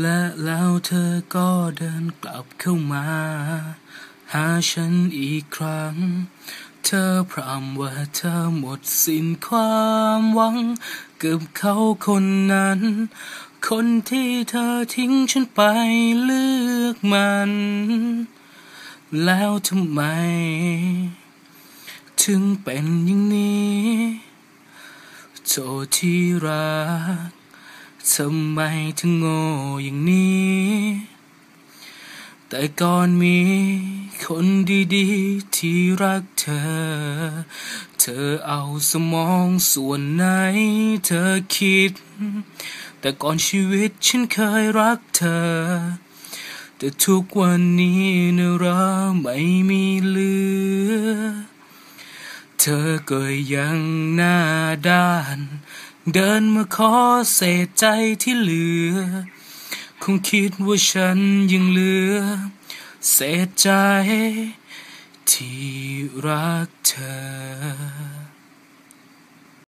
และแล้วเธอก็เดินกลับเข้ามา หาฉันอีกครั้ง เธอพรำว่าเธอหมดสิ้นความหวังกับเขาคนนั้น คนที่เธอทิ้งฉันไปเลือกมัน แล้วทำไม ถึงเป็นอย่างนี้ โทษที่รัก ทำไมถึงโง่อย่างนี้ แต่ก่อนมีคนดีๆ ที่รักเธอ เธอเอาสมองส่วนไหนเธอคิด แต่ก่อนชีวิตฉันเคยรักเธอ แต่ทุกวันนี้เนระไม่มีเหลือ เธอก็ยังหน้าด้าน เดินมาขอเศษใจที่เหลือ คงคิดว่าฉันยังเหลือ เศษใจที่รักเธอ